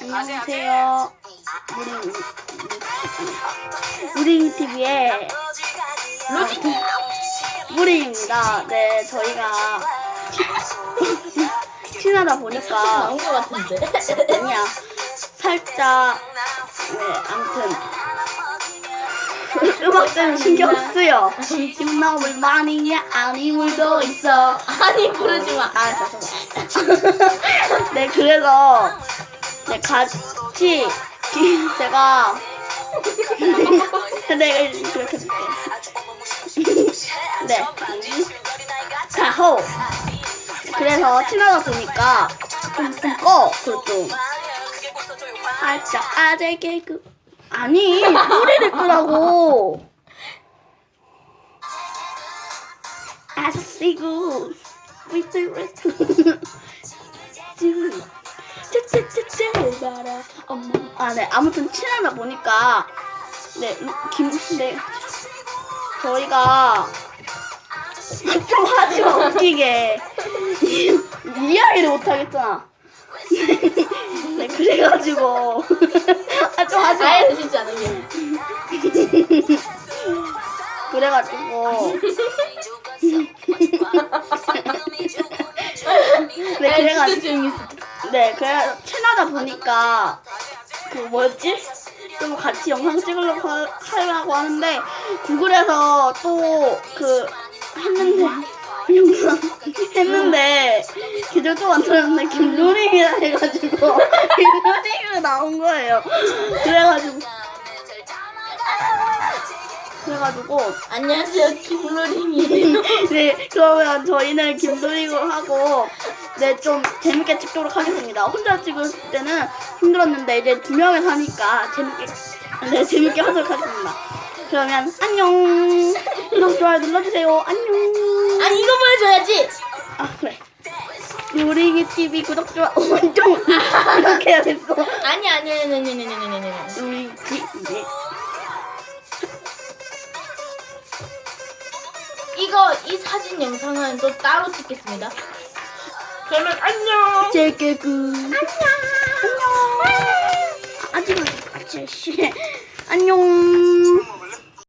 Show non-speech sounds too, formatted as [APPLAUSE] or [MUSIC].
안녕하세요. 우리 우리 TV의 로지 우리입니다. 네, 저희가 [LAUGHS] 친하다 보니까 나온 것 같은데. 아니야 살짝 네 아무튼 [LAUGHS] 음악 좀 신경 쓰여. 힘나물 많이냐 아니 물도 있어. 아니 부르지 마. 아, 죄송해요. [LAUGHS] 네, 그래서, 네, 같이, 기- 제가, 네, 이렇게 해볼게. 네. 자, 호. 그래서 친하다 보니까, 좀, 좀 꺼, 그리고 좀. 살짝, 아재 개그. 아니, 소리를 끄라고. 아저씨고, 위트 위트. 아네. 아무튼 친하다 보니까 네김 네. 저희가 [LAUGHS] 좀 하지 마 웃기게. 이해를 못하겠잖아. [LAUGHS] 네 그래가지고. [LAUGHS] 아좀 하지 마. 아예 진지 않으면. 그래가지고. 네 그래가지고. 진짜. 네, 그래 친하다 보니까 그 뭐였지? 좀 같이 영상 찍으려고 하- 하려고 하는데 구글에서 또 그 했는데 영상 [LAUGHS] 했는데 또 만들었는데 김루링이라 해가지고 김루링으로 나온 거예요. 그래가지고 그래가지고 안녕하세요 김로림이에요. 네, 그러면 저희는 김도리고 하고, 네, 좀 재밌게 찍도록 하겠습니다. 혼자 찍을 때는 힘들었는데, 이제 두 명이서 하니까 재밌게, 네, 재밌게 하도록 하겠습니다. 그러면, 안녕! 구독, 좋아요 눌러주세요. 안녕! 아니 이거 보여줘야지. 아, 그래. 요리기 TV 구독, 좋아요, 어, 좀, 이렇게 해야겠어. 아니 아니 아니 아니 아니 아니 아니 아니. 요리기 TV. 이거 이 사진 영상은 또 따로 찍겠습니다. 그러면 안녕. 제게구. 안녕! 안녕! 아직, 아직, 씨. 안녕!